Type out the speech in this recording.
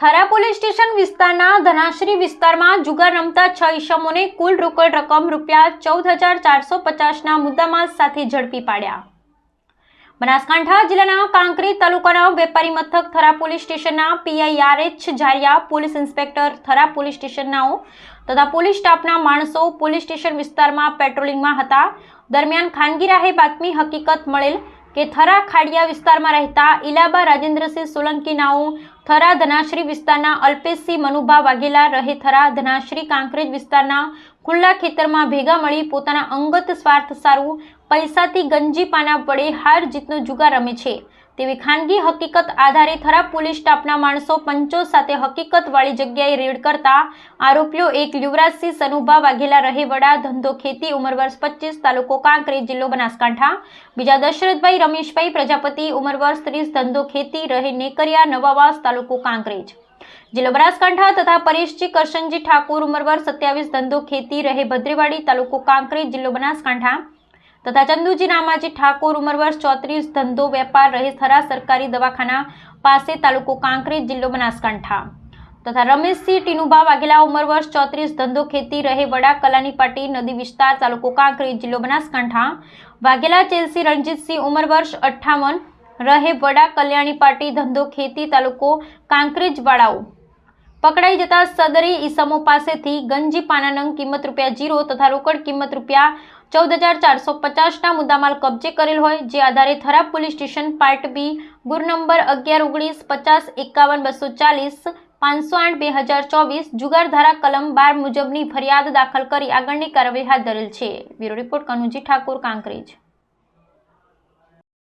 Thara police station વિસ્તારના ધનાશ્રી વિસ્તારમાં જુગાર રમતા છ ઈસમોને કુલ રોકડ રકમ રૂપિયા ચૌદ હજાર ચારસો પચાસના મુદ્દામાલ સાથે ઝડપી પાડ્યા. બનાસકાંઠા જિલ્લાના કાંકરી તાલુકાના વેપારી મથક થરા પોલીસ સ્ટેશનના PI R H Jhariya police inspector Thara police સ્ટેશનનાઓ તથા પોલીસ સ્ટાફના માણસો પોલીસ સ્ટેશન વિસ્તારમાં પેટ્રોલિંગમાં હતા. દરમિયાન ખાનગી રાહે બાતમી હકીકત મળેલ કે થરા ખાડિયા વિસ્તારમાં રહેતા ઇલાબા રાજેન્દ્રસિંહ સોલંકીનાઓ થરા ધનાશ્રી વિસ્તારના અલ્પેશસિંહ મનુભા વાઘેલા રહે થરા ધનાશ્રી કાંકરેજ વિસ્તારના ખુલ્લા ખેતરમાં ભેગા મળી પોતાના અંગત સ્વાર્થ સારું પૈસાથી ગંજી પાના વડે હાર જીતનો જુગાર રમે છે. તેવી ખાનગી હકીકત આધારે થરા પોલીસ સ્ટાફના માણસો પંચો સાથે હકીકતવાળી જગ્યાએ રેડ કરતા આરોપીઓ એક યુવરાજસિંહ સનુભા વાઘેલા રહે વડા, ધંધો, ખેતી, ઉંમર વર્ષ પચીસ, તાલુકો કાંકરેજ જિલ્લો બનાસકાંઠા. બીજા દશરથભાઈ રમેશભાઈ, પ્રજાપતિ, ઉંમર વર્ષ ત્રીસ, ધંધો, ખેતી, રહે નેકરિયા, નવાવાસ, તાલુકો કાંકરેજ જિલ્લો બનાસકાંઠા તથા પરેશજી કરશનજી ઠાકોર, ઉંમર સત્યાવીસ, ધંધો, ખેતી, રહે ભદ્રેવાડી, તાલુકો કાંકરેજ જિલ્લો બનાસકાંઠા. તથા ચંદુજી રામાજી ઠાકોર ઉંમર વર્ષ ચોત્રીસ, ધંધો, વેપાર રહે થરા સરકારી દવાખાના પાસે તાલુકો કાંકરેજ જિલ્લો બનાસકાંઠા. તથા રમેશસિંહ ટીનુભા વાઘેલા ઉંમર વર્ષ ચોત્રીસ, ધંધો, ખેતી, રહે, વડા, કલાની પાટી, નદી વિસ્તાર, તાલુકો કાંકરેજ જિલ્લો બનાસકાંઠા. વાઘેલા, ચેલસી, રણજીતસિંહ ઉંમર વર્ષ અઠ્ઠાવન, રહે, વડા, કલ્યાણી પાટી, ધંધો, ખેતી, તાલુકો કાંકરેજ વાળાઓ પકડાઈ જતા સદરી ઈસમો પાસેથી ગંજી પાનાનંગ કિંમત રૂપિયા જીરો તથા રોકડ કિંમત રૂપિયા ચૌદ હજાર ચારસો પચાસના મુદ્દામાલ કબજે કરેલ હોય, જે આધારે થરાબ પોલીસ સ્ટેશન પાર્ટ બી, ગુર નંબર અગિયાર ઓગણીસ પચાસ એકાવન બસો ચાલીસ, પાંચસો આઠ બે હજાર ચોવીસ, જુગાર ધારા કલમ બાર મુજબની ફરિયાદ દાખલ કરી આગળની કાર્યવાહી હાથ ધરેલ છે. Bureau report Kanuji Thakor, Kankrej.